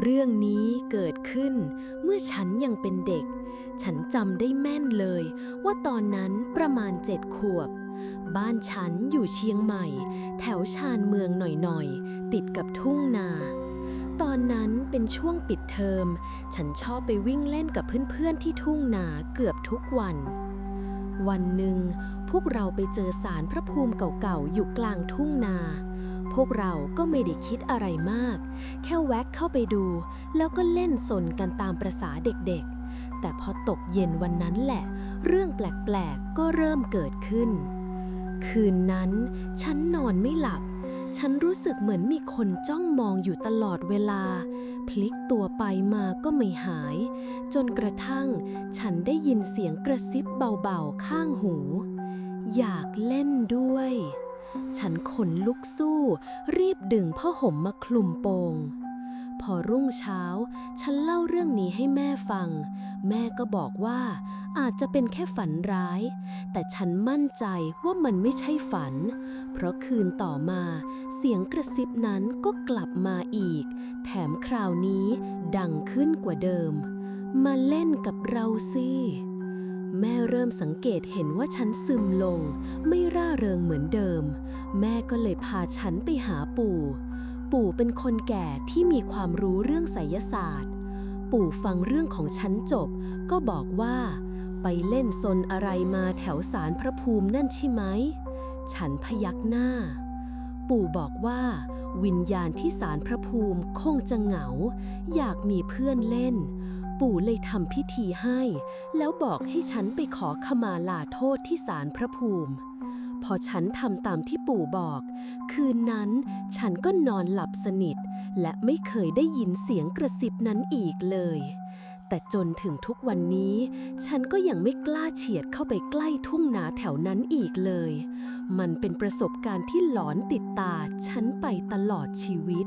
เรื่องนี้เกิดขึ้นเมื่อฉันยังเป็นเด็ก ฉันจำได้แม่นเลยว่าตอนนั้นประมาณเจ็ดขวบ บ้านฉันอยู่เชียงใหม่ แถวชานเมืองหน่อยๆ ติดกับทุ่งนา ตอนนั้นเป็นช่วงปิดเทอม ฉันชอบไปวิ่งเล่นกับเพื่อนๆที่ทุ่งนาเกือบทุกวัน วันหนึ่งพวกเราไปเจอสารพระภูมิเก่าๆอยู่กลางทุ่งนา พวกเราก็ไม่ได้คิดอะไรมาก แค่แวะเข้าไปดู แล้วก็เล่นสนกันตามประษาเด็กๆ แต่พอตกเย็นวันนั้นแหละ เรื่องแปลกๆ ก็เริ่มเกิดขึ้น คืนนั้นฉันนอนไม่หลับ ฉันรู้สึกเหมือนมีคนจ้องมองอยู่ตลอดเวลา พลิกตัวไปมาก็ไม่หาย จนกระทั่ง ฉันได้ยินเสียงกระซิบเบาๆข้างหู อยากเล่นด้วย ฉันขนลุกสู้ รีบดึงผ้าห่มมาคลุมโปง พอรุ่งเช้า ฉันเล่าเรื่องนี้ให้แม่ฟัง แม่ก็บอกว่าอาจจะเป็นแค่ฝันร้าย แต่ฉันมั่นใจว่ามันไม่ใช่ฝัน เพราะคืนต่อมาเสียงกระซิบนั้นก็กลับมาอีก แถมคราวนี้ดังขึ้นกว่าเดิม มาเล่นกับเราสิ ริ่มสังเกตเห็นว่าฉันซึมลง ไม่ร่าเริงเหมือนเดิม แม่ก็เลยพาฉันไปหาปู่ ปู่เป็นคนแก่ที่มีความรู้เรื่องไสยศาสตร์ ปู่ฟังเรื่องของฉันจบ ก็บอกว่า ไปเล่นซนอะไรมาแถวสารพระภูมินั่นใช่ไหม ฉันพยักหน้า ปู่บอกว่า วิญญาณที่สารพระภูมิคงจะเหงา อยากมีเพื่อนเล่น ปู่เลยทำพิธีให้ แล้วบอกให้ฉันไปขอขมาลาโทษที่ศาลพระภูมิ พอฉันทำตามที่ปู่บอก คืนนั้นฉันก็นอนหลับสนิท และไม่เคยได้ยินเสียงกระซิบนั้นอีกเลย แต่จนถึงทุกวันนี้ ฉันก็ยังไม่กล้าเฉียดเข้าไปใกล้ทุ่งนาแถวนั้นอีกเลย มันเป็นประสบการณ์ที่หลอนติดตาฉันไปตลอดชีวิต